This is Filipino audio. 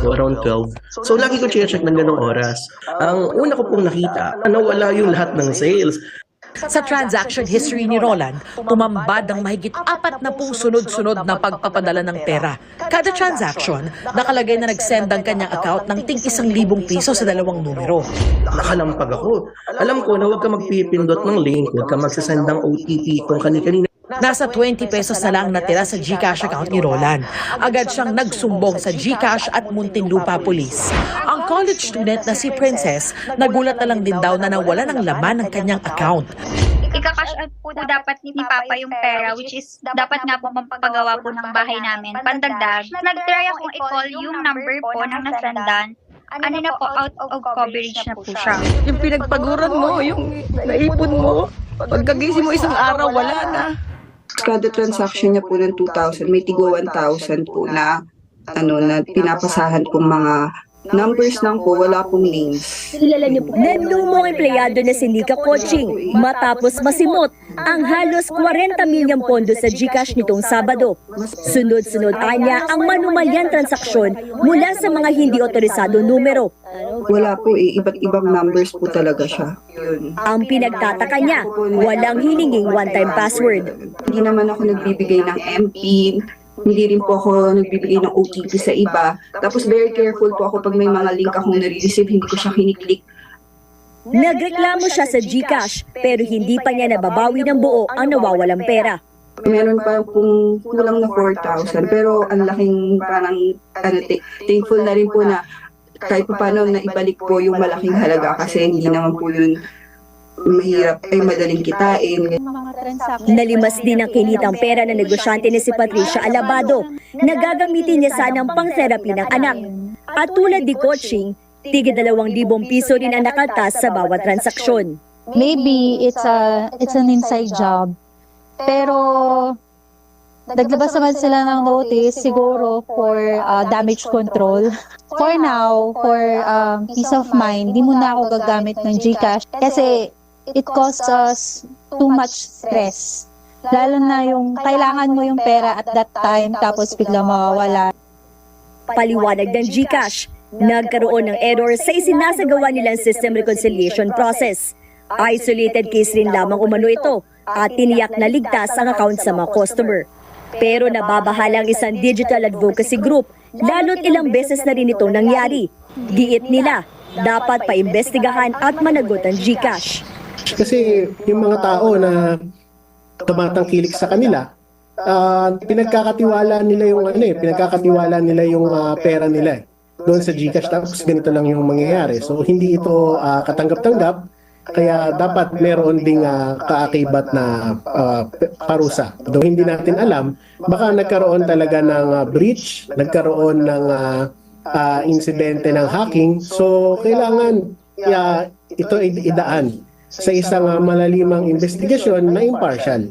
So around 12. So lagi ko check ng ganong oras. Ang una ko pong nakita, nawala yung lahat ng sales. Sa transaction history ni Roland, tumambad ang mahigit apat na pong sunod-sunod na pagpapadala ng pera. Kada transaction, nakalagay na nag-send ang kanyang account ng ting isang libong piso sa dalawang numero. Nakalampag ako. Alam ko na huwag ka magpipindot ng link, huwag ka magsasend ng OTP kung kani-kanina Nasa 20 pesos na lang natira sa GCash account ni Roland. Agad siyang nagsumbong sa GCash at Muntinlupa Police. Ang college student na si Princess, nagulat na lang din daw na nawala ng laman ng kanyang account. Ika-cash out po dapat ni Papa yung pera which is dapat nga po mapagawa po ng bahay namin. Pandagdag, nag-try akong i-call yung number po ng nasendan. Ano na po, out of coverage na po siya. Yung pinagpaguran mo, yung naipon mo, pagkagising mo isang araw, wala na. Kada transaction niya po ng 2,000, may tigo 1,000 po na ano na pinapasahan kong mga numbers lang po, wala pong names. Kilala niyo po. Nandumong empleyado na si Nika Coaching matapos masimot ang halos 40 milyong pondo sa GCash nitong Sabado. Sunod-sunod anya ang manumalyang transaksyon mula sa mga hindi otorisado numero. Wala po eh, iba't ibang numbers po talaga siya. Yun. Ang pinagtataka niya, walang hininging one-time password. Hindi naman ako nagbibigay ng MPIN, hindi rin po ako nagbibigay ng OTP sa iba. Tapos very careful po ako pag may mga link akong nare-receive, hindi ko siya kiniklik. Nagreklamo siya sa GCash pero hindi pa niya nababawi ng buo ang nawawalang pera. Meron pa kung kulang na 4,000 pero ang laking parang ano, th- thankful na rin po na kahit pa paano na ibalik po yung malaking halaga kasi hindi naman po yun mahirap ay madaling kitain. Nalimas din ang kinitang pera ng negosyante ni si Patricia Alabado na gagamitin niya sanang pang-therapy ng anak. At tulad ni coaching, tigil dalawang libong piso rin ang nakaltas sa bawat transaksyon. maybe it's a it's an inside job. Pero naglabas naman sila ng notice siguro for uh, damage control. For now, for um, peace of mind, di mo na ako gagamit ng GCash kasi it causes us too much stress. Lalo na yung kailangan mo yung pera at that time tapos bigla mawawala. Paliwanag ng GCash, nagkaroon ng error sa isinasagawa nilang system reconciliation process. Isolated case rin lamang umano ito at tiniyak na ligtas ang account sa mga customer. Pero nababahala ang isang digital advocacy group, lalo't ilang beses na rin ito nangyari. Giit nila, dapat paimbestigahan at managot ang GCash. Kasi yung mga tao na tumatangkilik sa kanila, ah, pinagkakatiwala nila yung ano eh, pinagkakatiwala nila yung ah, pera nila eh. Doon sa GCash tapos ganito lang yung mangyayari. So hindi ito ah, katanggap-tanggap kaya dapat meron ding ah, kaakibat na p- parusa. Though hindi natin alam, baka nagkaroon talaga ng ah, breach, nagkaroon ng ah, ah, insidente ng hacking. So kailangan yeah, ito idaan sa isang ah, malalimang investigasyon na impartial.